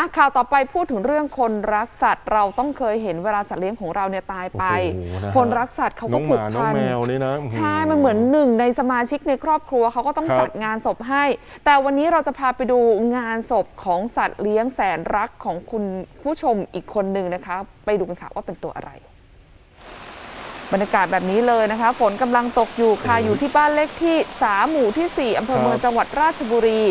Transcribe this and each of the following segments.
อะข่าวต่อไปพูดถึงเรื่องคนรักสัตว์ เราต้องเคยเห็นเวลาสัตว์เลี้ยงของเราเนี่ยตายไป โอ้โหนะฮะ คนรักสัตว์เขาน้ก็องหผูกมา น้องพัน แมวนี่นะอื้อใช่ มันเหมือนหนึ่งในสมาชิกในครอบครัวเขาก็ต้องครับจัดงานศพให้ แต่วันนี้เราจะพาไปดูงานศพของสัตว์เลี้ยงแสนรักของคุณผู้ชมอีกคนหนึ่งนะคะ ไปดูกันค่ะว่าเป็นตัวอะไร บรรยากาศแบบนี้เลยนะคะ ฝนกำลังตกอยู่ค่ะ อยู่ที่บ้านเลขที่ 3 หมู่ที่ 4 อำเภอเมืองจังหวัดราชบุรี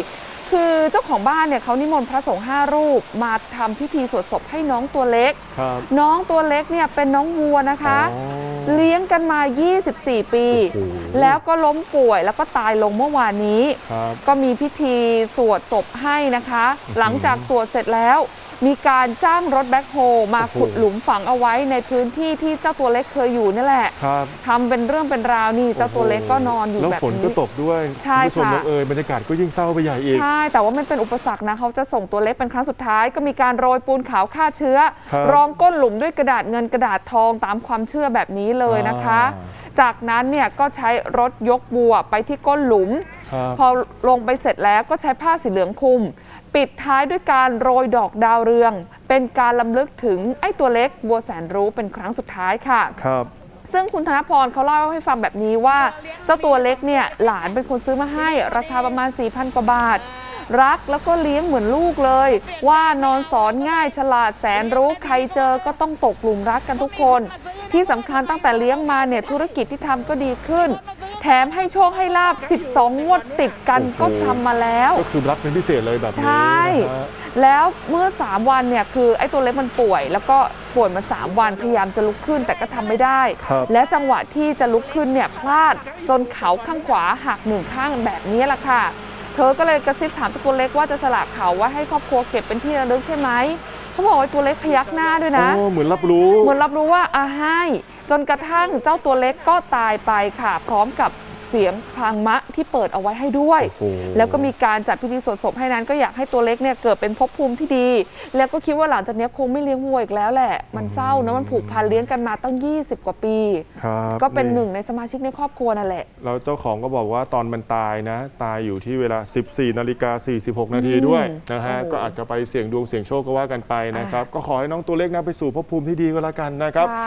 คือเจ้าของบ้านเนี่ยเขานิมนต์พระสงฆ์ห้ารูป มาทำพิธีสวดศพให้น้องตัวเล็กครับน้องตัวเล็กเนี่ยเป็นน้องวัวนะคะอ๋อเลี้ยงกันมา 24 ปีโอ้โหแล้วก็ล้มป่วยแล้วก็ตายลงเมื่อวานนี้ครับก็มีพิธีสวดศพให้นะคะ หลังจากสวดเสร็จแล้ว มีการจ้างรถแบ็คโฮมาโอ้โหขุดหลุมฝังเอาไว้ในพื้นที่ที่เจ้าตัวเล็กเคยอยู่นี่แหละครับทำเป็นเรื่องเป็นราวนี่เจ้าตัวเล็กก็นอนอยู่แล้วแบบฝนนี้ก็ตกด้วยใช่ณผู้ชมค่ะน้องเอ๋ยบรรยากาศก็ยิ่งเศร้าไปใหญ่อีกใช่แต่ว่ามันเป็นอุปสรรคนะเขาจะส่งตัวเล็กเป็นครั้งสุดท้าย ก็มีการโรยปูนขาวฆ่าเชื้อครับรองก้นหลุมด้วยกระดาษเงินกระดาษทองตามความเชื่อแบบนี้เลยนะคะอ่จากนั้นเนี่ยก็ใช้รถยกบัวไปที่ก้นหลุมครับพอลงไปเสร็จแล้วก็ใช้ผ้าสีเหลืองคลุม ปิดท้ายด้วยการโรยดอกดาวเรือง เป็นการลำลึกถึงไอ้ตัวเล็กบัวแสนรู้เป็นครั้งสุดท้ายค่ะ ครับ ซึ่งคุณธนพรเขาเล่าให้ฟังแบบนี้ว่า เจ้าตัวเล็กเนี่ยหลานเป็นคนซื้อมาให้ ราคาประมาณ 4,000 กว่าบาท รักแล้วก็เลี้ยงเหมือนลูกเลย ว่านอนสอนง่ายฉลาดแสนรู้ใครเจอก็ต้องตกหลุมรักกันทุกคน ที่สำคัญตั้งแต่เลี้ยงมาเนี่ยธุรกิจที่ทำก็ดีขึ้น แถมให้โชคให้ลาบ 12 งวดติดกันโอ้โหก็ทำมาแล้ว ก็คือรักเป็นพิเศษเลยแบบนี้ใช่ นะฮะ แล้วเมื่อ 3 วันเนี่ยคือไอ้ตัวเล็กมันป่วย แล้วก็ป่วยมา 3 วันพยายามจะลุกขึ้นแต่ก็ทำไม่ได้ ครับ และจังหวะที่จะลุกขึ้นเนี่ยพลาดจนเขาข้างขวาหักหนึ่งข้างแบบนี้แหละค่ะ เธอก็เลยกระซิบถามเจ้าตัวเล็กว่าจะสละเขาไว่าให้ครอบครัวเก็บเป็นที่ระลึกใช่ไหมเขาบอกว่าตัวเล็กพยักหน้าด้วยนะ โอ้เหมือนรับรู้ เหมือนรับรู้ว่าอาให้ จนกระทั่งเจ้าตัวเล็กก็ตายไปค่ะ พร้อมกับเสียงพลางมะที่เปิดเอาไว้ให้ด้วยโอ้โหแล้วก็มีการจัดพิธีสวดศพให้นั้นก็อยากให้ตัวเล็กเนี่ยเกิดเป็นภพภูมิที่ดี แล้วก็คิดว่าหลังจากเนี้ยคงไม่เลี้ยงวัวอีกแล้วแหละ มันเศร้านะมันผูกพันเลี้ยงกันมาตั้ง 20 กว่าปีครับก็เป็นหนึ่งในสมาชิกในครอบครัวนั่นแหละ แล้วเจ้าของก็บอกว่าตอนมันตายนะ ตายอยู่ที่เวลา 14นาฬิกา46 นาทีด้วยนะฮะโอ้ก็อาจจะไปเสี่ยงดวงเสี่ยงโชคก็ว่ากันไปนะครับก็ขอให้น้องตัวเล็กนะไปสู่ภพภูมิที่ดีก็แล้วกันนะครับค่ะ